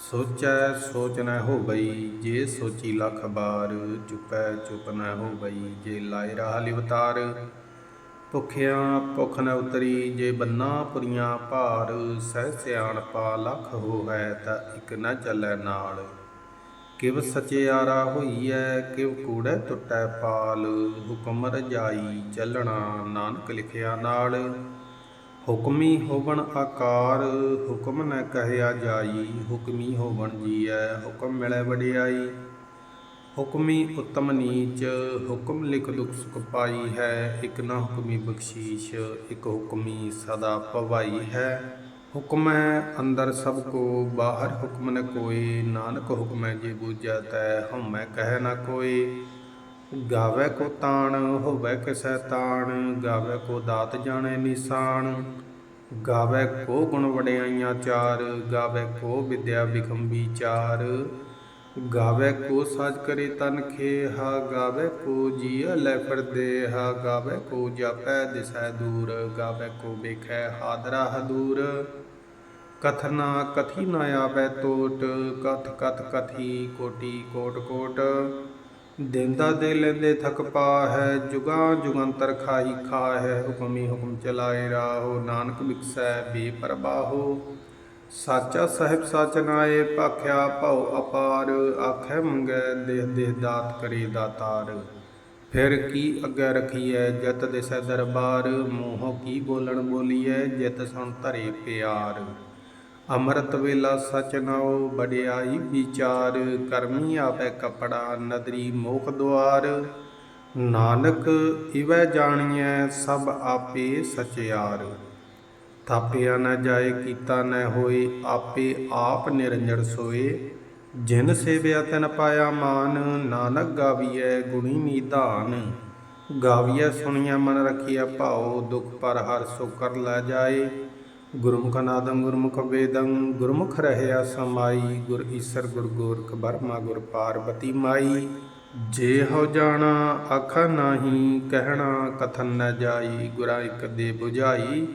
ਸੋਚੈ ਸੋਚ ਨ ਹੋਵਈ, ਜੇ ਸੋਚੀ ਲਖ ਬਾਰ, ਚੁਪੈ ਚੁਪ ਨ ਹੋਵਈ, ਜੇ ਲਾਇ ਰਾਹ ਲਿਵਤਾਰ। ਭੁਖਿਆ ਭੁਖ ਨ ਉਤਰੀ, ਜੇ ਬੰਨਾ ਪੁਰੀਆਂ ਭਾਰ, ਸਹਿ ਸਿਆਣਪਾ ਲਖ ਹੋਵੈ, ਤਾਂ ਇਕ ਨ ਚੱਲੈ ਨਾਲ। ਕਿਵ ਸਚਿਆਰਾ ਹੋਈਐ, ਕਿਵ ਕੂੜੈ ਟੁੱਟੈ ਪਾਲ। ਹੁਕਮ ਰਜਾਈ ਚੱਲਣਾ, ਨਾਨਕ ਲਿਖਿਆ ਨਾਲ। ਹੁਕਮੀ ਹੋਵਣ ਆਕਾਰ, ਹੁਕਮ ਨ ਕਹਿਆ ਜਾਈ, ਹੁਕਮੀ ਹੋਵਣ ਜੀਐ, ਹੁਕਮ ਮਿਲੈ ਵਡਿਆਈ। ਹੁਕਮੀ ਉਤਮ ਨੀਚ, ਹੁਕਮ ਲਿਖ ਦੁਖ ਸੁਖ ਪਾਈ ਹੈ, ਇਕ ਨਾ ਹੁਕਮੀ ਬਖਸ਼ੀਸ਼, ਇਕ ਹੁਕਮੀ ਸਦਾ ਭਵਾਈ ਹੈ। ਹੁਕਮੈ ਅੰਦਰ ਸਭ ਕੋ, ਬਾਹਰ ਹੁਕਮ ਨ ਕੋਏ ਨਾਨਕ ਹੁਕਮੈ ਜੇ ਬੂਝੈ ਤੈ ਹਉਮੈ ਕਹਿ ਨ ਕੋਏ ਗਾਵੇ ਕੋ ਤਾਣ, ਹੋਵੇ ਕਿਸੈ ਤਾਣ, ਗਾਵੇ ਕੋ ਦਾਤ ਜਾਣੇ ਨਿਸ਼ਾਨ ਗਾਵੇ ਕੋ ਗੁਣ ਵਡਿਆਈਆਂ ਚਾਰ, ਗਾਵੇ ਕੋ ਵਿਦਿਆ ਵਿਖਮ ਵਿਚਾਰ ਗਾਵੇ ਕੋ ਸਾਜ ਕਰੇ ਤਨ ਖੇਹਾ, ਗਾਵੇ ਕੋ ਜੀਅ ਲੈ ਫਿਰਦੇ ਹਾ। ਗਾਵੇ ਕੋ ਜਾਪੈ ਦਿਸੈ ਦੂਰ, ਗਾਵੇ ਕੋ ਵੇਖੈ ਹਾਦਰਾ ਹਦੂਰ। ਕਥਨਾ ਕਥੀ ਨ ਆਵੈ ਟੋਟ ਕਥ ਕਥ ਕਥੀ ਕੋਟੀ ਕੋਟ ਕੋਟ। ਦਿੰਦਾ ਦੇ ਲੈਂਦੇ ਥਕ ਪਾ ਹੈ ਜੁਗਾ ਜੁਗੰਤਰ ਖਾਈ ਖਾ ਹੈ ਹੁਕਮੀ ਹੁਕਮ ਚਲਾਏ ਰਾਹੋ, ਨਾਨਕ ਵਿਕਸੈ ਬੇਪਰਵਾਹੋ। ਸਾਚਾ ਸਾਹਿਬ ਸਚ ਨਾਏ, ਭਾਖਿਆ ਭਉ ਅਪਾਰ, ਆਖੈ ਮੰਗੈ ਦੇਹ ਦੇਹ ਦਾਤ ਕਰੇ ਦਾਤਾਰ। ਫਿਰ ਕੀ ਅੱਗੇ ਰਖੀਐ ਜਤ ਦਿਸੈ ਦਰਬਾਰ, ਮੋਹ ਕੀ ਬੋਲਣ ਬੋਲੀਐ, ਜਿਤ ਸੁਣ ਧਰੇ ਪਿਆਰ। ਅੰਮ੍ਰਿਤ ਵੇਲਾ ਸਚ ਨਾਉ ਵਡਿਆਈ ਵਿਚਾਰ ਕਰਮੀ ਆਪੈ ਕਪੜਾ, ਨਦਰੀ ਮੋਖ ਦੁਆਰ। ਨਾਨਕ ਇਵੈ ਜਾਣੀਐ, ਸਭ ਆਪੇ ਸਚਿਆਰ ਥਾਪਿਆ ਨਾ ਜਾਏ, ਕੀਤਾ ਨਾ ਹੋਏ, ਆਪੇ ਆਪ ਨਿਰੰਜਨ ਸੋਏ। ਜਿਨ ਸੇਵਿਆ ਤਨ ਪਾਇਆ ਮਾਨ, ਨਾਨਕ ਗਾਵੀਐ ਗੁਣੀ ਨੀਧਾਨ ਗਾਵੀਐ ਸੁਣੀਐ ਮਨ ਰਖੀਐ ਭਾਉ, ਦੁਖ ਪਰ ਹਰ ਸੋ ਕਰ ਲੈ ਜਾਏ। ਗੁਰਮੁਖ ਨਾਦੰ, ਗੁਰਮੁਖ ਵੇਦੰ, ਗੁਰਮੁਖ ਰਹਿਆ ਸਮਾਈ, ਗੁਰ ਈਸਰ, ਗੁਰ ਗੋਰਖ ਬਰਮਾ, ਗੁਰ ਪਾਰਬਤੀ ਮਾਈ। ਜੇ ਹੋ ਜਾਣਾ ਆਖਾ ਨਾਹੀ, ਕਹਿਣਾ ਕਥਨ ਨ ਜਾਈ, ਗੁਰਾ ਇਕ ਦੇ 부ਝਾਈ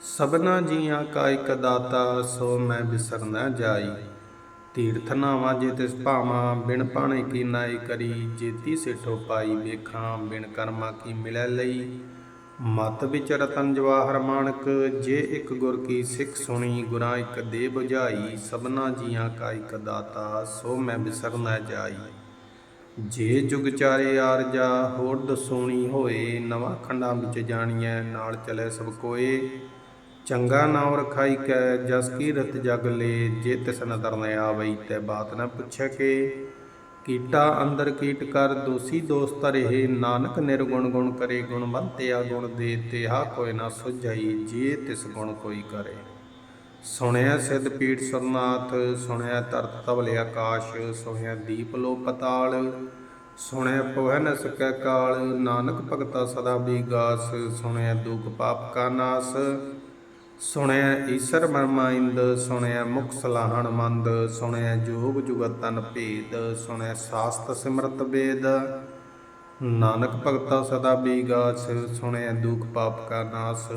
ਸਭਨਾ ਜੀਆਂ ਕਾ ਇਕ ਦਾਤਾ, ਸੋ ਮੈਂ ਬਿਸਰ ਨ ਜਾਈ। ਤੀਰਥ ਨਾਵਾ ਜੇ ਤਿਸ ਭਾਵਾਂ, ਬਿਨ ਪਾਣੇ ਕੀ ਨਾਈ ਕਰੀ। ਜੇਤੀ ਸੇਠੋ ਪਾਈ ਵੇਖਾਂ, ਬਿਨ ਕਰਮਾ ਕੀ ਮਿਲੈ ਲਈ। ਮਤ ਵਿੱਚ ਰਤਨ ਜਵਾਹਰ ਮਾਨਕ ਜੇ ਇੱਕ ਗੁਰ ਕੀ ਸਿੱਖ ਸੁਣੀ, ਗੁਰਾਂ ਇੱਕ ਦੇ 부ਝਾਈ ਸਭਨਾ ਜੀਆਂ ਕਾ ਇੱਕ ਦਾਤਾ, ਸੋ ਮੈਂ ਬਿਸਰ ਨ ਜਾਈ। ਜੇ ਜੁਗ ਚਾਰੇ ਆਰਜਾ ਹੋਰ ਦਸੋਣੀ ਹੋਏ, ਨਵਾਂ ਖੰਡਾਂ ਵਿੱਚ ਜਾਣੀਐ, ਨਾਲ ਚਲੇ ਸਭ ਕੋਏ। ਚੰਗਾ ਨਾਮ ਰਖਾਈ ਕੈ, ਜਸ ਕੀ ਰਤ ਜਗ ਲੇ, ਜੇ ਤਿਸ ਨਦਰ ਨ ਆਵਈ, ਤੈ ਬਾਤ ਨ ਪੁੱਛੈ ਕੇ। ਕੀਟਾ ਅੰਦਰ ਕੀਟ ਕਰ, ਦੋਸੀ ਦੋਸਤ ਰਹੇ। ਨਾਨਕ ਨਿਰਗੁਣ ਗੁਣ ਕਰੇ ਗੁਣਵੰਤਿਆ ਗੁਣ ਦੇ ਤੇਹਾ ਕੋਈ ਨਾ ਸੁਝਈ, ਜੇ ਤਿਸ ਗੁਣ ਕੋਈ ਕਰੇ। ਸੁਣਿਆ ਸਿੱਧ ਪੀਠ ਸਰਨਾਥ, ਸੁਣਿਆ ਤਰਤ ਤਵਲੇ ਆਕਾਸ਼, ਸੁਣਿਆ ਦੀਪ ਲੋ ਪਤਾਲ, ਸੁਣਿਆ ਪਵਹਿ ਨ ਸਕੈ ਕਾਲ। ਨਾਨਕ ਭਗਤਾ ਸਦਾ ਬੀਗਾਸ, ਸੁਣਿਆ ਦੁਖ ਪਾਪ ਕਾ ਨਾਸ। ਸੁਣਿਆ ਈਸਰ ਮਰਮਾਇੰਦ ਸੁਣਿਆ ਮੁਖ ਸਲਾਹਣ ਮੰਦ ਸੁਣਿਆ ਜੋਗ ਜੁਗਤ ਭੇਦ ਸੁਣਿਆ ਸਾਸਤ ਸਿਮਰਤ ਵੇਦ ਨਾਨਕ ਭਗਤਾ ਸਦਾ ਬੀਗਾਸ ਸੁਣਿਆ ਦੁਖ ਪਾਪ ਕਾ ਨਾਸ।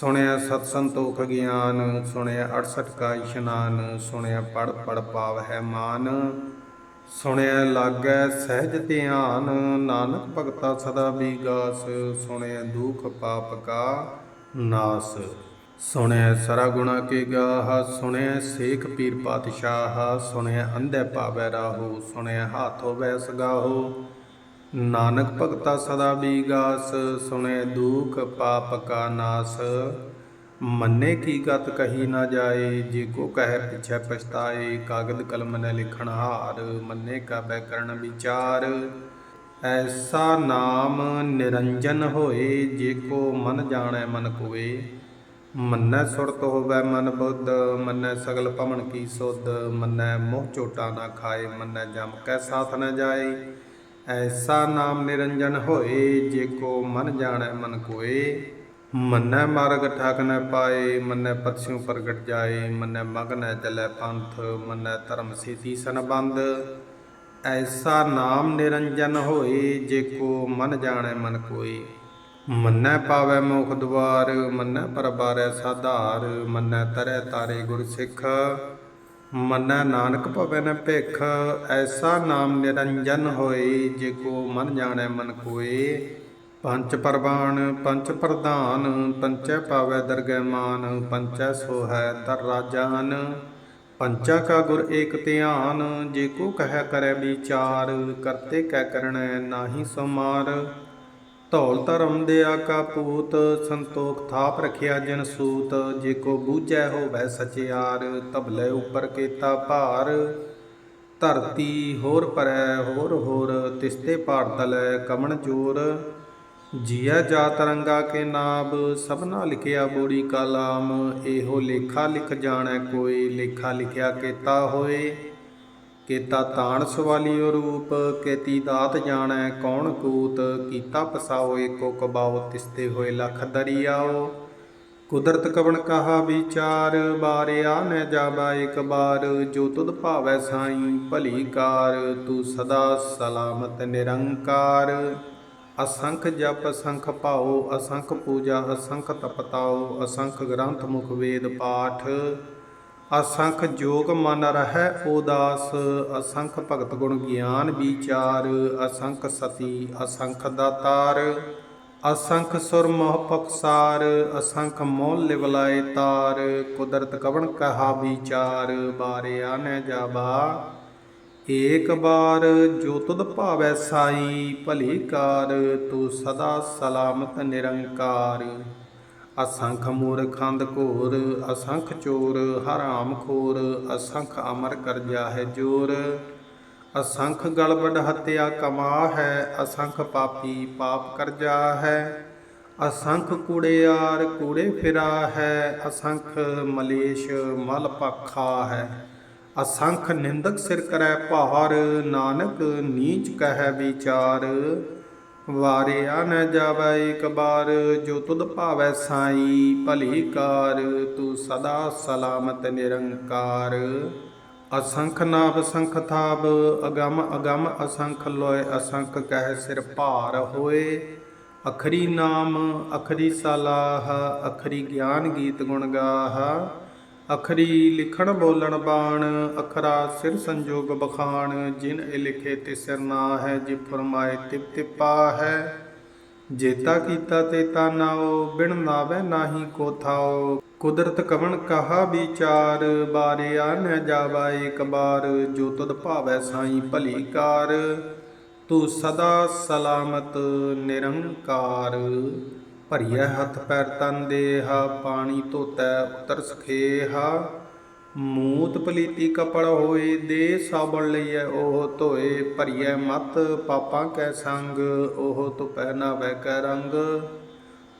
ਸੁਣਿਆ ਸਤ ਸੰਤੋਖ ਗਿਆਨ ਸੁਣਿਆ 68 ਕਾ ਇਸ਼ਨਾਨ ਸੁਣਿਆ ਪੜ ਪੜ ਪਾਵ ਹੈ ਮਾਨ। ਸੁਣਿਆ ਲਾਗੈ ਸਹਿਜ ਧਿਆਨ, ਨਾਨਕ ਭਗਤਾ ਸਦਾ ਬੀਗਾਸ ਸੁਣਿਆ ਦੁਖ ਪਾਪ ਕਾ ਨਾਸ। ਸੁਣਿਆ ਸਰਾ ਗੁਣਾ ਕੇ ਗਾਹ ਸੁਣਿਆ ਸੇਖ ਪੀਰ ਪਾਤਸ਼ਾਹ ਸੁਣਿਆ ਅੰਧੈ ਪਾਵੈ ਰਾਹੋ ਸੁਣਿਆ ਹਾਥ ਹੋਵੈ ਸਗਾਹੋ ਨਾਨਕ ਭਗਤਾ ਸਦਾ ਬੀਗਾਸ, ਸੁਣੈ ਦੁਖ ਪਾਪ ਕਾ ਨਾਸ। ਮੰਨੇ ਕੀ ਗਤ ਕਹੀ ਨਾ ਜਾਏ, ਜੇ ਕੋ ਕਹਿ ਪਿਛੈ ਪਛਤਾਏ, ਕਾਗਦ ਕਲਮ ਨ ਲਿਖਣ ਹਾਰ, ਮੰਨੇ ਕਾ ਬੈ ਕਰਨ ਵਿਚਾਰ। ਐਸਾ ਨਾਮ ਨਿਰੰਜਨ ਹੋਏ ਜੇ ਕੋ ਮਨ ਜਾਣੈ ਮਨ ਕੋਏ। ਮੰਨੈ ਸੁਰਤ ਹੋਵੈ ਮਨ ਬੁੱਧ, ਮੰਨੈ ਸਗਲ ਭਵਨ ਕੀ ਸੁਧ, ਮੰਨੈ ਮੋਹ ਚੋਟਾ ਨਾ ਖਾਏ, ਮੰਨੈ ਜਮ ਕੈ ਸਾਥ ਨ ਜਾਏ। ਐਸਾ ਨਾਮ ਨਿਰੰਜਨ ਹੋਏ ਜੇ ਕੋ ਮਨ ਜਾਣੈ ਮਨ ਕੋਏ। ਮੰਨੈ ਮਾਰਗ ਠਾਕ ਨ ਪਾਏ, ਮੰਨੈ ਪਤਸਿਉ ਪ੍ਰਗਟ ਜਾਏ, ਮੰਨੈ ਮਗਨੈ ਚਲੈ ਪੰਥ, ਮੰਨੈ ਧਰਮ ਸੇਤੀ ਸੰਬੰਧ ਐਸਾ ਨਾਮ ਨਿਰੰਜਨ ਹੋਏ ਜੇ ਕੋ ਮਨ ਜਾਣੈ ਮਨ ਕੋਏ। ਮੰਨੈ ਪਾਵੈ ਮੋਖ ਦੁਆਰ, ਮੰਨੈ ਪਰਬਾਰੈ ਸਾਧਾਰ, ਮੰਨੈ ਤਰੈ ਤਾਰੇ ਗੁਰ ਸਿੱਖ। ਮੰਨੈ ਨਾਨਕ ਭਵੈ ਨ ਭਿਖ, ਐਸਾ ਨਾਮ ਨਿਰੰਜਨ ਹੋਏ ਜੇ ਕੋ ਮਨ ਜਾਣੈ ਮਨ ਕੋਏ। ਪੰਚ ਪਰਵਾਨ ਪੰਚ ਪ੍ਰਧਾਨ, ਪੰਚੈ ਪਾਵੈ ਦਰਗਹਿ ਮਾਨ, ਪੰਚੈ ਸੋਹੈ ਤਰ ਰਾਜਾਨ। ਪੰਚਾ ਕਾ ਗੁਰ ਏਕ ਧਿਆਨ, ਜੇ ਕੋ ਕਹਿ ਕਰੈ ਵਿਚਾਰ, ਕਰਤੇ ਕੈ ਕਰਣੈ ਨਾਹੀ ਸੋ ਧੌਲ ਧਰਮ ਦਿਆ ਕਾ ਪੂਤ, ਸੰਤੋਖ ਥਾਪ ਰਖਿਆ ਜਨ ਸੂਤ। ਜੇ ਕੋ ਬੂਝੈ ਹੋਵੈ ਸਚਿਆਰ, ਤਬਲੇ ਉਪਰ ਕੀਤਾ ਭਾਰ। ਧਰਤੀ ਹੋਰ ਪਰੈ, ਹੋਰ ਹੋਰ, ਤਿਸਤੇ ਭਾਰ ਤਲੈ ਕਮਣ ਜੋਰ ਜੀਆ ਜਾਤ ਰੰਗਾ ਕੇ ਨਾਮ ਸਭਨਾ ਲਿਖਿਆ ਬੋੜੀ ਕਾਲਾਮ, ਇਹੋ ਲੇਖਾ ਲਿਖ ਜਾਣੈ ਕੋਈ, ਲੇਖਾ ਲਿਖਿਆ ਕੀਤਾ ਹੋਏ। ਕੀਤਾ ਤਾਣ ਸਵਾਲੀਓ ਰੂਪ, ਕੇਤੀ ਦਾਤ ਜਾਣੈ ਕੌਣ ਕੂਤ, ਕੀਤਾ ਪਸਾਓ ਏਕੋ ਕਬਾਓ, ਤਿਸਤੇ ਹੋਏ ਲਖ ਦਰਿਆਓ। ਕੁਦਰਤ ਕਵਣ ਕਹਾ ਵਿਚਾਰ, ਬਾਰਿਆ ਨ ਜਾਬਾ ਇਕ ਬਾਰ, ਜੋ ਤੁਧ ਭਾਵੈ ਸਾਈ ਭਲੀ ਕਾਰ, ਤੂੰ ਸਦਾ ਸਲਾਮਤ ਨਿਰੰਕਾਰ। ਅਸੰਖ ਜਪ, ਅਸੰਖ ਭਾਉ, ਅਸੰਖ ਪੂਜਾ, ਅਸੰਖ ਤਪਤਾਉ, ਅਸੰਖ ਗ੍ਰੰਥ ਮੁਖ ਵੇਦ ਪਾਠ। ਅਸੰਖ ਜੋਗ ਮਨ ਰਹੈ ਉਦਾਸ, ਅਸੰਖ ਭਗਤ ਗੁਣ ਗਿਆਨ ਵਿਚਾਰ, ਅਸੰਖ ਸਤੀ, ਅਸੰਖ ਦਾਤਾਰ। ਅਸੰਖ ਸੁਰ ਮੋਹ ਪਖਸਾਰ ਅਸੰਖ ਮੋਹ ਲਿਵਲਾਏ ਤਾਰ। ਕੁਦਰਤ ਕਵਣ ਕਹਾ ਵਿਚਾਰ, ਬਾਰਿਆ ਨ ਜਾਬਾ। ਏਕ ਬਾਰ ਜੋ ਤੁਧ ਭਾਵੈ ਸਾਈ, ਭਲੀ ਕਾਰ, ਤੂੰ ਸਦਾ ਸਲਾਮਤ ਨਿਰੰਕਾਰ। ਅਸੰਖ ਮੂਰਖੰਦ ਘੋਰ, ਅਸੰਖ ਚੋਰ, ਹਰਾਮ ਖੋਰ, ਅਸੰਖ ਅਮਰ ਕਰਜਾ ਹੈ ਜੋਰ। ਅਸੰਖ ਗਲਬੜ ਹਤਿਆ ਕਮਾ ਹੈ, ਅਸੰਖ ਪਾਪੀ ਪਾਪ ਕਰਜਾ ਹੈ। ਅਸੰਖ ਕੂੜਿਆਰ ਕੂੜੇ ਫਿਰਾ ਹੈ, ਅਸੰਖ ਮਲੇਸ਼ ਮਲ ਪਖਾ ਹੈ। ਅਸੰਖ ਨਿੰਦਕ ਸਿਰ ਕਰੈ ਭਾਰ, ਨਾਨਕ ਨੀਚ ਕਹਿ ਵਿਚਾਰ। ਵਾਰਿਆ ਨ ਜਾਵੈ ਇਕ ਬਾਰ, ਜੋ ਤੁਧ ਭਾਵੈ ਸਾਈ, ਭਲੀ ਕਾਰ, ਤੂੰ ਸਦਾ ਸਲਾਮਤ ਨਿਰੰਕਾਰ। ਅਸੰਖ ਨਾਭ ਸੰਖ ਥਾਬ ਅਗਮ ਅਗਮ ਅਸੰਖ ਲੋਇ, ਅਸੰਖ ਕਹਿ ਸਿਰ ਭਾਰ ਹੋਏ। ਅਖਰੀ ਨਾਮ, ਅਖਰੀ ਸਲਾਹ, ਅਖਰੀ ਗਿਆਨ ਗੀਤ ਗੁਣ ਗਾਹ। ਅਖਰੀ ਲਿਖਣ ਬੋਲਣ ਬਾਣ, ਅਖਰਾ ਸਿਰ ਸੰਜੋਗ ਬਖਾਣ, ਜਿਨ ਇਹ ਲਿਖੇ ਤੇ ਸਿਰ ਨਾ ਹੈ ਜੇ ਫਰਮਾਏ ਤਿਪ ਤਿਪਾ ਹੈ। ਜੇਤਾ ਕੀਤਾ ਤੇ ਤਾ ਬਿਨ ਨਾਵੇ ਨਾਹੀ ਕੋ ਥਾਓ ਕੁਦਰਤ ਕਵਣ ਕਹਾ ਵਿਚਾਰ ਬਾਰਿਆ ਨ ਜਾਵਾ ਇੱਕ ਬਾਰ। ਜੋ ਤੁਧ ਭਾਵੈ ਸਾਈ ਭਲੀ ਕਾਰ, ਤੂੰ ਸਦਾ ਸਲਾਮਤ ਨਿਰੰਕਾਰ। ਭਰੀਐ ਹੱਥ ਪੈਰ ਤਨ ਦੇਹਾ, ਪਾਣੀ ਧੋਤੈ ਉਤਰ ਸਖੇਹਾ। ਮੂਤ ਪਲੀਤੀ ਕਪੜ ਹੋਏ, ਦੇ ਸਾਬਣ ਲਈਐ, ਉਹ ਧੋਏ, ਭਰੀਐ ਮਤ, ਪਾਪਾਂ ਕੈ ਸੰਗ, ਉਹ ਤੁਪੈ ਨਾ ਵੈ ਕੈ ਰੰਗ।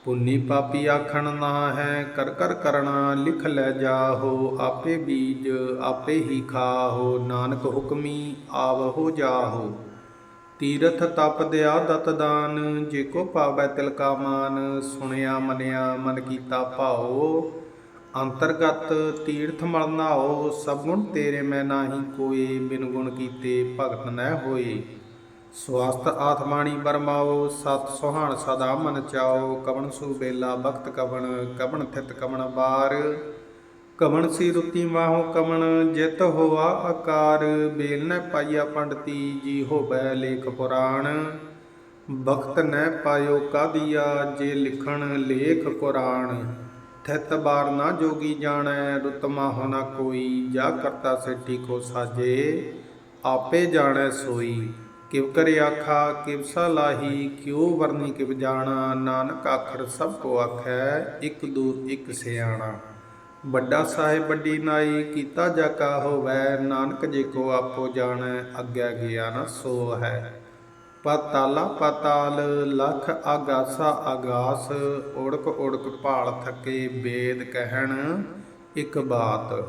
ਪੁੰਨੀ ਪਾਪੀ ਆਖਣ ਨਾ ਹੈ, ਕਰ ਕਰ ਕਰਣਾ, ਲਿਖ ਲੈ ਜਾਹੋ, ਆਪੇ ਬੀਜ, ਆਪੇ ਹੀ ਖਾਹੋ। ਨਾਨਕ ਹੁਕਮੀ ਆਵ ਹੋ ਜਾਹੋ। ਤੀਰਥ ਤਪ ਦਿਆ ਦਤ ਦਾਨ, ਜੇ ਕੋ ਪਾਵੈ ਤਿਲ ਕਾ ਮਾਨ, ਸੁਣਿਆ ਮਨਿਆ ਮਨ ਕੀਤਾ ਭਾਉ। ਅੰਤਰਗਤ ਤੀਰਥ ਮਲ ਨਾਓ ਸਭ ਗੁਣ ਤੇਰੇ ਮੈਂ ਨਾਹੀ, ਕੋਈ ਬਿਨ ਗੁਣ ਕੀਤੇ ਭਗਤ ਨਹਿ ਹੋਏ। ਸਵਾਸਤ ਆਤਮਾਣੀ ਬਰਮਾਓ ਸਤ ਸੁਹਾਣ ਸਦਾ ਮਨ ਚਾਓ ਕਵਣ ਸੂ ਬੇਲਾ ਬਖਤ ਕਵਣ ਕਵਣ ਥਿਤ ਕਵਣ ਬਾਰ। ਕਵਣ ਸੀ ਰੁਤੀ ਮਾਹੋ ਕਵਣ ਜਿਤ ਹੋਆ ਆਕਾਰ ਬੇਲ ਨ ਪਾਈਆ ਪੰਡਤੀ, ਜੀ ਹੋਬੈ ਲੇਖ ਪੁਰਾਣ। ਬਖਤ ਨ ਪਾਇਓ ਕਾਦੀਆ, ਜੇ ਲਿਖਣ ਲੇਖ ਕੁਰਾਨ ਥਿਤ ਬਾਰ ਨਾ ਜੋਗੀ ਜਾਣੈ, ਰੁਤ ਮਾਹੋ ਨਾ ਕੋਈ, ਜਾ ਕਰਤਾ ਸੇਠੀ ਕੋ ਸਾਜੇ। ਆਪੇ ਜਾਣੈ ਸੋਈ, ਕਿਵ ਕਰਿ ਆਖਾ, ਕਿਵ ਲਾਹੀ, ਕਿਉ ਵਰਨੀ ਕਿਵ ਜਾਣਾ। ਨਾਨਕ ਆਖਰ ਸਭ ਕੋ ਆਖੈ, ਇਕ ਦੂਰ ਇਕ ਸਿਆਣਾ। ਵੱਡਾ ਸਾਹਿਬ ਵੱਡੀ ਨਾਈ, ਕੀਤਾ ਜਾ ਕਾ ਹੋਵੈ, ਨਾਨਕ ਜੇ ਕੋ ਆਪੋ ਜਾਣੈ, ਅੱਗੇ ਨਾ ਸੋ ਹੈ ਪਤਾਲਾ ਪਤਾਲ, ਲਖ ਆਗਾਸਾ ਆਗਾਸ, ਉੜਕ ਓੜਕ ਭਾਲ ਥਕੇ ਵੇਦ ਕਹਿਣ, ਇਕ ਬਾਤ।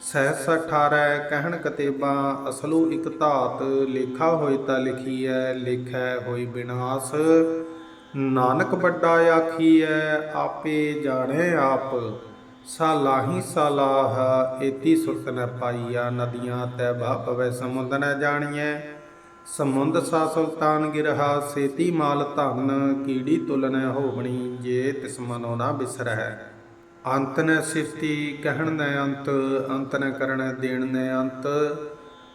ਸਹਿਸ 18 ਕਹਿਣ ਕਤੇਬਾਂ, ਅਸਲੂ ਇਕ ਧਾਤ। ਲੇਖਾ ਹੋਏ ਤਾਂ ਲਿਖੀਐ, ਲਿਖੈ ਹੋਈ ਬਿਨਾਸ਼। ਨਾਨਕ ਵੱਡਾ ਆਖੀਐ, ਆਪੇ ਜਾਣੇ ਆਪ। ਸਾਲਾਹੀ ਸਾਲਾਹ, ਏਤੀ ਸੁਰਤ ਨ ਪਾਈਆ ਨਦੀਆਂ ਤੈ ਭਾ ਪਵੈ, ਸਮੁੰਦ ਨ ਜਾਣੀਐ। ਸਮੁੰਦ ਸਾ ਸੁਲਤਾਨ ਗਿਰਹਾ, ਸੇਤੀ ਮਾਲ ਧਨ, ਕੀੜੀ ਤੁਲਨ ਹੋਵਣੀ, ਜੇ ਤਿਸ ਮਨੋ ਨਾ ਬਿਸਰਹਿ। ਅੰਤ ਨ ਸਿਫਤੀ ਕਹਿਣ ਨ ਅੰਤ ਅੰਤ ਨ ਕਰਨ ਦੇਣ ਨ ਅੰਤ।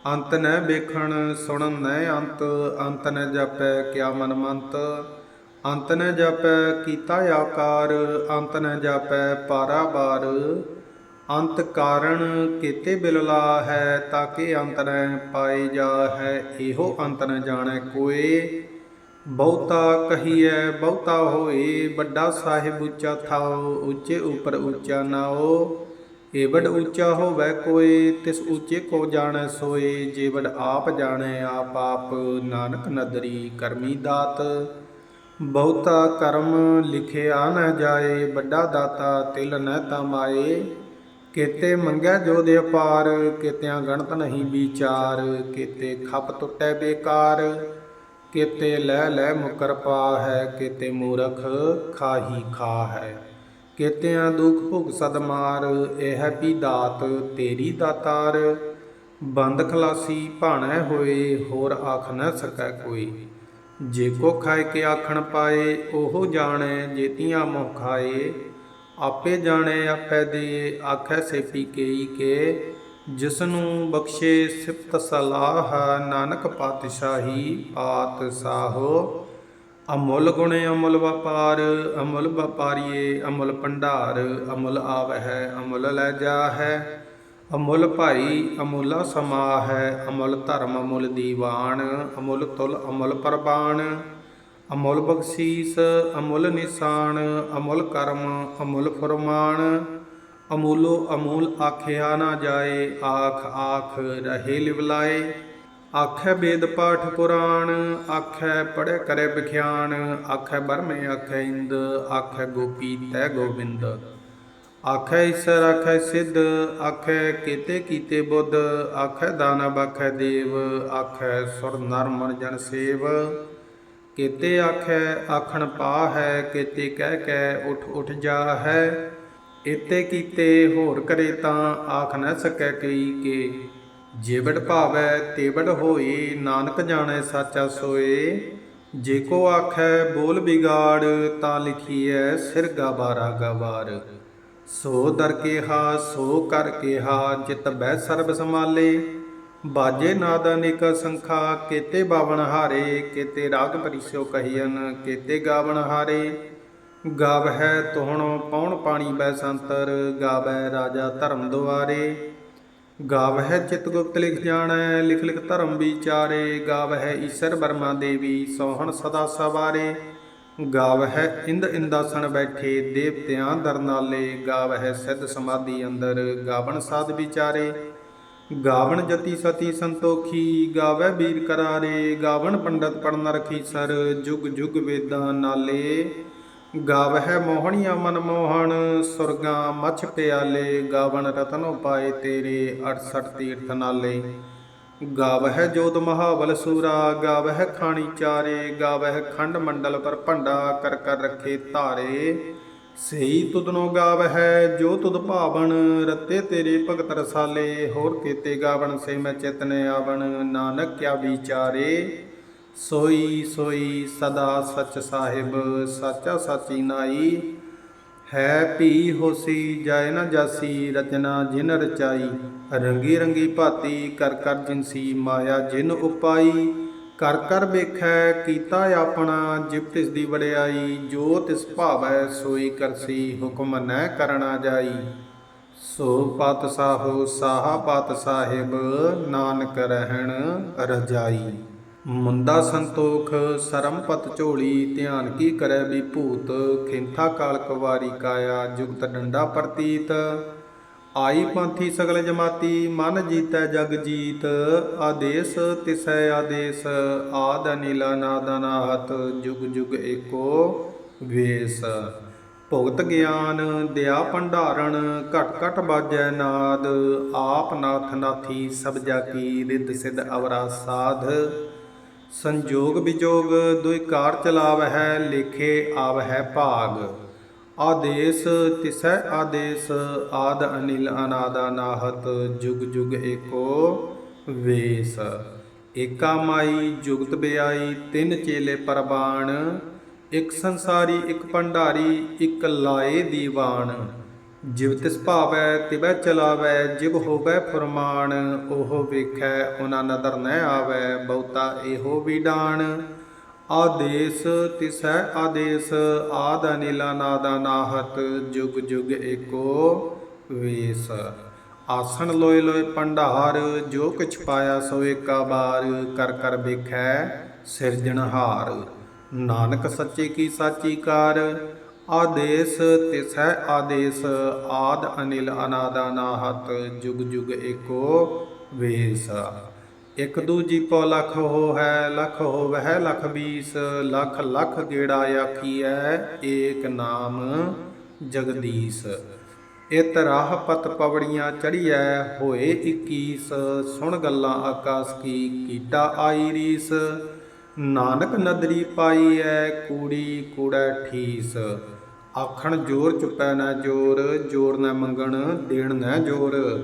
ਅੰਤ ਨ ਵੇਖਣ, ਸੁਣਨ ਨ ਅੰਤ ਅੰਤ ਨ ਜਪੈ ਕਿਆ ਮਨ ਮੰਤ ਅੰਤ ਨ ਜਾਪੈ ਕੀਤਾ ਆਕਾਰ, ਅੰਤ ਨ ਜਾਪੈ ਪਾਰਾਬਾਰ ਅੰਤ ਕਾਰਣ ਕੀਤੇ ਬਿਲਲਾ ਹੈ ਤਾਂ ਕਿ ਅੰਤ ਨ ਪਾਏ ਜਾ ਹੈ ਇਹੋ ਅੰਤ ਨ ਜਾਣੈ ਕੋਏ। ਬਹੁਤਾ ਕਹੀਐ, ਬਹੁਤਾ ਹੋਏ, ਵੱਡਾ ਸਾਹਿਬ ਉੱਚਾ ਥਾਓ ਉੱਚੇ ਉਪਰ ਉੱਚਾ ਨਾਓ ਏਵੜ ਉੱਚਾ ਹੋਵੇ ਕੋਏ, ਤਿਸ ਉੱਚੇ ਕੋ ਜਾਣੈ ਸੋਏ। ਜੇਵੜ ਆਪ ਜਾਣੈ ਆਪ ਆਪ, ਨਾਨਕ ਨਦਰੀ ਕਰਮੀ ਦਾਤ। ਬਹੁਤਾ ਕਰਮ ਲਿਖਿਆ ਨਾ ਜਾਏ, ਵੱਡਾ ਦਾਤਾ ਤਿਲ ਨ ਤਮਾਏ। ਕੀਤੇ ਮੰਗੈ ਜੋ ਦੇ ਅਪਾਰ, ਕੀਤਿਆਂ ਗਣਤ ਨਹੀਂ ਵਿਚਾਰ। ਕੀਤੇ ਖੱਪ ਟੁੱਟੈ ਬੇਕਾਰ, ਕੀਤੇ ਲੈ ਲੈ ਮੁਕਰ ਪਾ ਹੈ ਕੀਤੇ ਮੂਰਖ ਖਾਹੀ ਖਾ ਹੈ ਕੀਤਿਆਂ ਦੁਖ ਭੁਗ ਸਦਮਾਰ ਇਹ ਵੀ ਦਾਤ ਤੇਰੀ ਦਾਤਾਰ। ਬੰਦ ਖਲਾਸੀ ਭਾਣੈ ਹੋਏ, ਹੋਰ ਆਖ ਨਾ ਸਕੈ ਕੋਈ। ਜੇ ਕੋ ਖਾਏ ਕੇ ਆਖਣ ਪਾਏ, ਉਹ ਜਾਣੈ ਜੇਤੀਆਂ ਮੋਹ ਖਾਏ। ਆਪੇ ਜਾਣੈ, ਆਪੇ ਦੇ ਆਖੈ ਸੇਪੀ ਕੇਈ ਕੇ। ਜਿਸ ਨੂੰ ਬਖਸ਼ੇ ਸਿਫਤ ਸਲਾਹ, ਨਾਨਕ ਪਾਤਸ਼ਾਹੀ ਪਾਤ ਸਾਹੋ। ਅਮੁੱਲ ਗੁਣ, ਅਮੁੱਲ ਵਪਾਰ, ਅਮੁੱਲ ਵਪਾਰੀਏ, ਅਮੁੱਲ ਭੰਡਾਰ, ਅਮੁੱਲ ਆਵਹਿ, ਅਮੁੱਲ ਲੈ ਜਾਹੈ। ਅਮੁੱਲ ਭਾਈ ਅਮੁੱਲਾ ਸਮਾ ਹੈ ਅਮੁੱਲ ਧਰਮ ਅਮੁੱਲ ਦੀਵਾਨ, ਅਮੁੱਲ ਤੁਲ ਅਮੁੱਲ ਪ੍ਰਬਾਨ ਅਮੁੱਲ ਬਖਸ਼ੀਸ, ਅਮੁੱਲ ਨਿਸ਼ਾਨ, ਅਮੁੱਲ ਕਰਮ, ਅਮੁੱਲ ਫਰਮਾਨ, ਅਮੂਲੋ ਅਮੂਲ ਆਖਿਆ ਨਾ ਜਾਏ, ਆਖ ਆਖ ਰਹੇ ਲਿਵਲਾਏ ਆਖੈ ਵੇਦ ਪਾਠ ਪੁਰਾਣ, ਆਖੈ ਪੜ੍ਹਿ ਕਰੇ ਵਿਖਿਆਨ ਆਖੈ ਬਰਮੇ ਆਖੈ ਇੰਦ, ਆਖੈ ਗੋਪੀ ਤੈ ਗੋਬਿੰਦ। ਆਖੈ ਈਸਰ, ਆਖੈ ਸਿੱਧ, ਆਖੈ ਕੀਤੇ ਕੀਤੇ ਬੁੱਧ, ਆਖੈ ਦਾਨਵ ਆਖੈ ਦੇਵ, ਆਖੈ ਸੁਰ ਨਰ ਮਨ ਜਨ ਸੇਵ। ਕੀਤੇ ਆਖੈ, ਆਖਣ ਪਾ ਹੈ ਕੀਤੇ ਕਹਿ ਕੈ ਉਠ ਉਠ ਜਾ ਹੈ ਇਤੇ ਕੀਤੇ ਹੋਰ ਕਰੇ ਤਾਂ ਆਖ ਨਾ ਸਕੈ ਕਈ ਕੇ। ਜੇਵੜ ਭਾਵੈ ਤੇਵੜ ਹੋਏ, ਨਾਨਕ ਜਾਣੈ ਸਾਚਾ ਸੋਏ। ਜੇ ਕੋ ਆਖੈ ਬੋਲ ਬਿਗਾੜ, ਤਾਂ ਲਿਖੀਐ ਸਿਰ ਗਵਾਰਾ ਗਵਾਰ। ਸੋ ਦਰ ਕੇਹਾ, ਸੋ ਕਰ ਕੇਹਾ, ਚਿਤ ਬਹਿ ਸਰਬ ਸਮਾਲੇ ਬਾਜੇ ਨਾਦ ਅਨੇਕ ਸੰਖਾ, ਕੀਤੇ ਬਾਵਨ ਹਾਰੇ, ਕੀਤੇ ਰਾਗ ਪਰਿਸਿਓ ਕਹੀਨ ਕੀਤੇ ਗਾਵਨ ਹਾਰੇ। ਗਾਵਹਿ ਤੋਹਣ ਪੌਣ ਪਾਣੀ ਬੈ ਸੰਤਰ ਗਾਵੈ ਰਾਜਾ ਧਰਮ ਦੁਆਰੇ। ਗਾਵ ਹੈ ਚਿਤ ਗੁਪਤ ਲਿਖ ਜਾਣੈ, ਲਿਖ ਲਿਖ ਧਰਮ ਵਿਚਾਰੇ। ਗਾਵਹਿ ਈਸ਼ਰ ਬਰਮਾ ਦੇਵੀ, ਸੋਹਣ ਸਦਾ ਸਵਾਰੇ। ਗਾਵਹਿ ਇੰਦ ਇੰਦਾਸਣ ਬੈਠੇ ਦੇਵਤਿਆਂ ਦਰਨਾਲੇ, ਗਾਵਹਿ ਸਿੱਧ ਸਮਾਧੀ ਅੰਦਰ, ਗਾਵਣ ਸਾਧ ਵਿਚਾਰੇ। ਗਾਵਣ ਜਤੀ ਸਤੀ ਸੰਤੋਖੀ ਗਾਵੈ ਵੀਰ ਕਰਾਰੇ, ਗਾਵਣ ਪੰਡਤ ਪੜਨ ਰਖੀ ਸਰ, ਜੁਗ ਜੁਗ ਵੇਦਾਂ ਨਾਲੇ। ਗਾਵਹਿ ਮੋਹਣੀਆ ਮਨ ਮੋਹਣ, ਸੁਰਗਾ ਮਛ ਪਿਆਲੇ, ਗਾਵਣ ਰਤਨੋ ਪਾਏ ਤੇਰੇ 68 ਤੀਰਥ ਨਾਲੇ। ਗਾਵਹਿ ਜੋਤ ਮਹਾਬਲ ਸੂਰਾ, ਗਾਵਹਿ ਖਾਣੀ ਚਾਰੇ, ਗਾਵਹਿ ਖੰਡ ਮੰਡਲ ਪਰ ਭੰਡਾ ਕਰ ਕਰ ਰਖੇ ਧਾਰੇ। ਸਈ ਤੁਧਨੋ ਗਾਵਹਿ, ਜੋ ਤੁਦ ਭਾਵਨ, ਰਤੇ ਤੇਰੇ ਭਗਤ ਰਸਾਲੇ, ਹੋਰ ਕੀਤੇ ਗਾਵਣ ਸੇ ਮੈਂ ਚਿਤਨੇ ਆਵਣ, ਨਾਨਕ ਕਿਆ ਵਿਚਾਰੇ। ਸੋਈ ਸੋਈ ਸਦਾ ਸਚ ਸਾਹਿਬ, ਸਾਚਾ ਸਾਚੀ ਨਾਈ। ਹੈ ਭੀ ਹੋਸੀ ਜਾਏ ਨਾ ਜਾਸੀ, ਰਚਨਾ ਜਿਨ ਰਚਾਈ। ਰੰਗੀ ਰੰਗੀ ਭਾਤੀ ਕਰ ਕਰ ਜਿਨਸੀ ਮਾਇਆ, ਜਿਨ ਉਪਾਈ ਕਰ ਕਰ ਵੇਖੈ, ਕੀਤਾ ਆਪਣਾ, ਜਿਵ ਤਿਸ ਦੀ ਵਡਿਆਈ, ਜੋ ਤਿਸ ਭਾਵੈ ਸੋਈ ਕਰਸੀ ਹੁਕਮ ਨੈ ਕਰਨਾ ਜਾਈ। ਸੋ ਪਤ ਸਾਹੋ ਸਾਹਾ ਪਤ ਸਾਹਿਬ ਨਾਨਕ ਰਹਿਣ ਰਜਾਈ। ਮੁੰਦਾ ਸੰਤੋਖ, ਸਰਮਪਤ ਝੋਲੀ, ਧਿਆਨ ਕੀ ਕਰੈ ਵੀ ਭੂਤ, ਖਿੰਥਾ ਕਾਲ ਕੁਵਾਰੀ ਕਾਇਆ, ਜੁਗਤ ਡੰਡਾ ਪ੍ਰਤੀਤ। ਆਈ ਪੰਥੀ ਸਗਲ ਜਮਾਤੀ, ਮਨ ਜੀਤੈ ਜਗ ਜੀਤ, ਆਦੇਸ ਤਿਸੈ ਆਦੇਸ, ਆਦ ਅਨਿਲ ਨਾਦ ਅਨਾਹਤ, ਜੁਗ ਜੁਗ ਏਕੋ ਵੇਸ। ਭੁਗਤ ਗਿਆਨ, ਦਿਆ ਭੰਡਾਰਨ ਘਟ ਘਟ ਬਾਜੈ ਨਾਦ, ਆਪ ਨਾਥ ਨਾਥੀ ਸਭ ਜਾ ਕੀ ਰਿੱਧ ਸਿਧ ਅਵਰਾ ਸਾਧ। ਸੰਜੋਗ ਵਿਜੋਗ ਦੁਇ ਚਲਾਵ ਹੈ ਲੇਖੇ ਆਵ ਹੈ ਭਾਗ। ਆਦੇਸ ਤਿਸੈ ਆਦੇਸ ਆਦ ਅਨਿਲ ਅਨਾਦਾ ਨਾਹਤ, ਜੁਗ ਜੁਗ ਏਕੋ ਵੇਸ। ਏਕਾ ਮਾਈ ਜੁਗਤ ਬਿਆਈ, ਤਿੰਨ ਚੇਲੇ ਪਰਬਾਣ। ਇੱਕ ਸੰਸਾਰੀ, ਇੱਕ ਭੰਡਾਰੀ, ਇੱਕ ਲਾਏ ਦੀਵਾਨ। ਜਿਵ ਤਿਸ ਭਾਵੈ, ਤਿਵੈ ਚਲਾਵੈ, ਜਿਵ ਹੋਵੈ ਫਰਮਾਨ, ਉਹ ਵੇਖੈ, ਉਹਨਾਂ ਨਦਰ ਨਹਿ ਆਵੈ, ਬਹੁਤਾ ਇਹੋ ਵਿਡਾਣ ਆਦੇਸ ਤਿਸੈ ਆਦੇਸ, ਆਦ ਅਨਿਲਾ ਨਾਦਾ ਨਾਹਤ ਜੁਗ ਜੁਗ ਏਕੋ ਵੇਸ। ਆਸਣ ਲੋਏ ਲੋਏ ਪੰਡਾਰ ਜੋ ਕਿਛ ਪਾਇਆ ਸੋ ਏਕਾ ਬਾਰ, ਕਰ ਕਰ ਵੇਖੈ ਸਿਰਜਣਹਾਰ ਨਾਨਕ ਸੱਚੇ ਕੀ ਸਾਚੀ ਕਾਰ, ਆਦੇਸ ਤਿਸੈ ਆਦੇਸ, ਆਦ ਅਨਿਲ ਅਨਾਦਾ ਨਾਹਤ ਜੁਗ ਜੁਗ ਏਕੋ ਵੇਸ। ਇਕ ਦੂਜੀ ਪੋ ਲਖ ਹੋ ਹੈ ਲਖ ਹੋ ਵਹਿ ਲਖ ਬੀਸ, ਲਖ ਲਖ ਗੇੜਾ ਆਖੀਐ, ਏਕ ਨਾਮ ਜਗਦੀਸ਼। ਇਤ ਰਾਹ ਪਤ ਪਵੜੀਆਂ ਚੜੀਐ, ਹੋਏ 21 ਸੁਣ ਗੱਲਾਂ ਆਕਾਸ ਕੀ, ਕੀਟਾ ਆਈ ਰੀਸ। ਨਾਨਕ ਨਦਰੀ ਪਾਈਐ, ਕੂੜੀ ਕੂੜੈ ਠੀਸ। ਆਖਣ ਜੋਰ ਚੁਪੈ ਨਾ ਜੋਰ ਜੋਰ ਨਾ ਮੰਗਣ, ਦੇਣ ਨਾ ਜੋਰ।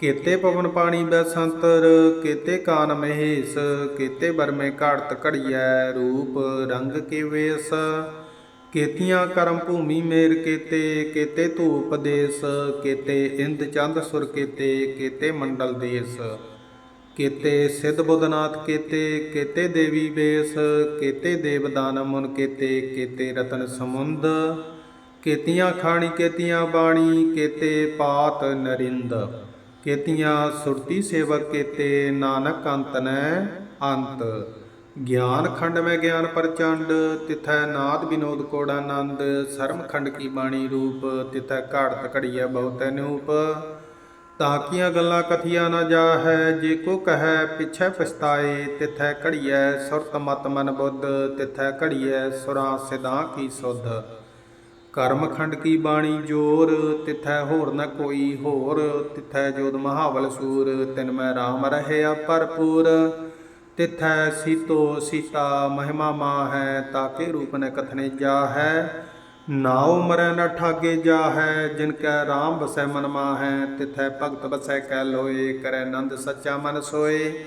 ਕੇਤੇ ਪਵਨ ਪਾਣੀ ਬੈਸੰਤਰ, ਕੇਤੇ ਕਾਨ ਮਹੇਸ਼, ਕੇਤੇ ਬਰਮੇ ਘਾੜਤ ਘੜੀਐ, ਰੂਪ ਰੰਗ ਕੇ ਵੇਸ ਕੇਤੀਆਂ ਕਰਮ ਭੂਮੀ ਮੇਰ ਕੇਤੇ ਕੇਤੇ ਧੂਪ ਦੇਸ, ਕੇਤੇ ਇੰਦ ਚੰਦ ਸੁਰ ਕੇਤੇ ਕੇਤੇ ਮੰਡਲ ਦੇਸ। ਕੇਤੇ ਸਿੱਧ ਬੁੱਧਨਾਥ ਕੇਤੇ ਕੇਤੇ ਦੇਵੀ ਬੇਸ, ਕੇਤੇ ਦੇਵਦਾਨ ਮੁਨ ਕੇਤੇ ਕੇਤੇ ਰਤਨ ਸਮੁੰਦ। ਕੇਤੀਆਂ ਖਾਣੀ, ਕੇਤੀਆਂ ਬਾਣੀ, ਕੇਤੇ ਪਾਤ ਨਰਿੰਦ। ਕੇਤੀਆਂ ਸੁਰਤੀ ਸੇਵਕ ਕੇਤੇ, ਨਾਨਕ ਅੰਤ ਨੈ ਅੰਤ। ਗਿਆਨ ਖੰਡ ਮੈਂ ਗਿਆਨ ਪ੍ਰਚੰਡ, ਤਿਥੈ ਨਾਦ ਵਿਨੋਦ ਕੋੜਾ ਆਨੰਦ। ਸਰਮ ਖੰਡ ਕੀ ਬਾਣੀ ਰੂਪ, ਤਿਥੈ ਘਾੜਤ ਘੜੀਐ ਬਹੁਤੈ ਨੂਪ ਤਾਕੀਆਂ ਗੱਲਾਂ ਕਥੀਆਂ ਨਾ ਜਾਹੈ, ਜੇ ਕੋ ਕਹੈ ਪਿਛੈ ਪਛਤਾਏ, ਤਿਥੈ ਘੜੀਐ ਸੁਰਤ ਮਤ ਮਨ ਬੁੱਧ, ਤਿਥੈ ਘੜੀਐ ਸੁਰਾਂ ਸਿਧਾਂ ਕੀ ਸੁਧ। ਕਰਮ ਖੰਡ ਕੀ ਬਾਣੀ ਜੋਰ? ਤਿਥੈ ਹੋਰ ਨ ਕੋਈ ਹੋਰ। ਤਿਥੈ ਜੋਦ ਮਹਾਵਲ ਸੂਰ, ਤਿਨ ਮੈਂ RAM ਰਹਿਆ ਭਰਪੂਰ। ਤਿਥੈ ਸੀਤੋ ਸੀਤਾ ਮਹਿਮਾ ਮਾ ਹੈ ਤਾਕੇ ਰੂਪ ਨ ਕਥਨੇ ਜਾ ਹੈ ਨਾਉ ਮਰੈ ਨ ਠਾਗੇ ਜਾ ਹੈ ਜਿਨ ਕੈ RAM ਵਸੈ ਮਨ ਮਾਹੈ। ਤਿਥੈ ਭਗਤ ਵਸੈ ਕੈ ਲੋਏ, ਕਰੈ ਨੰਦ ਸੱਚਾ ਮਨ ਸੋਏ।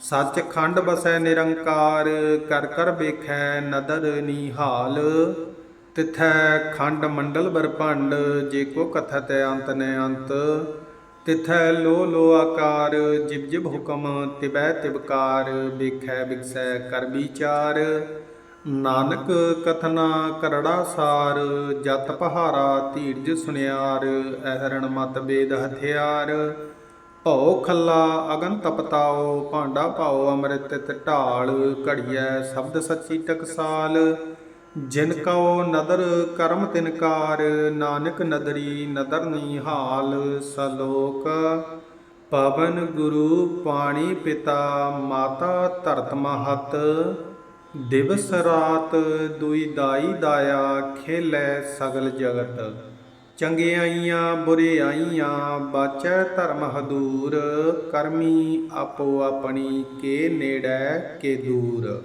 ਸੱਚ ਖੰਡ ਬਸੈ ਨਿਰੰਕਾਰ, ਕਰ ਕਰ ਵੇਖੈ ਨਦਰ ਨੀਹਾਲ ਤਿਥੈ ਖੰਡ ਮੰਡਲ ਬਰਪੰਡ ਜੇ ਕੋ ਕਥਤ ਅੰਤ ਨੇ ਅੰਤ। ਤਿਥੈ ਲੋ ਲੋ ਆਕਾਰ, ਜਿਬ ਜਿਬ ਹੁਕਮ ਤਿਬੈ ਤਿਬਕਾਰ ਵੇਖੈ ਵਿਗਸੈ ਕਰ ਵਿਚਾਰ। ਨਾਨਕ ਕਥਨਾ ਕਰੜਾ ਸਾਰ, ਜਤ ਪਹਾਰਾ ਧੀਰਜ ਸੁਨਿਆਰ, ਅਹਰਣ ਮਤ ਬੇਦ ਹਥਿਆਰ। ਭਉ ਖੱਲਾ ਅਗਨ ਤਪਤਾਓ ਭਾਂਡਾ ਭਾਉ ਅੰਮ੍ਰਿਤ ਤਿਤ ਢਾਲ, ਘੜੀਐ ਸ਼ਬਦ ਸੱਚੀ ਟਕਸਾਲ। ਜਿਨ ਕਉ ਨਦਰ ਕਰਮ ਤਿਨਕਾਰ ਨਾਨਕ ਨਦਰੀ ਨਦਰ ਨਿਹਾਲ ਸਲੋਕ ਪਵਨ ਗੁਰੂ ਪਾਣੀ ਪਿਤਾ, ਮਾਤਾ ਧਰਤ ਮਹਤ। ਦਿਵਸ ਰਾਤ ਦੁਈ ਦਾਈ ਦਾਇਆ, ਖੇਲੇ ਸਗਲ ਜਗਤ। ਚੰਗਿਆਈਆਂ ਬੁਰਿਆਈਆਂ ਬਾਚੈ ਧਰਮ ਹਦੂਰ। ਕਰਮੀ ਆਪੋ ਆਪਣੀ, ਕੇ ਨੇੜੈ, ਕੇ ਦੂਰ।